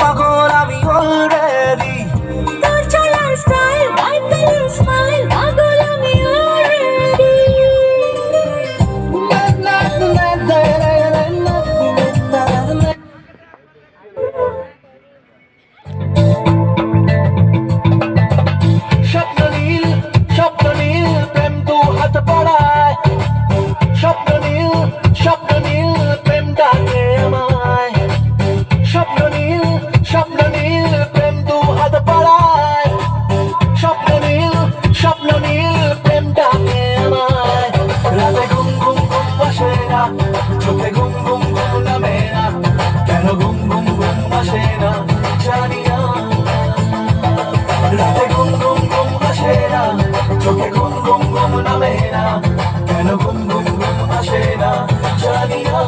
পাগল আমি অলরেডি চোখে ঘুম ঘুম ঘুম নামে না কেন ঘুম ঘুম ঘুম আসে না জানি না রাতে ঘুম ঘুম ঘুম আসে না চোখে ঘুম ঘুম ঘুম নামে না কেন ঘুম ঘুম ঘুম আসে না জানি না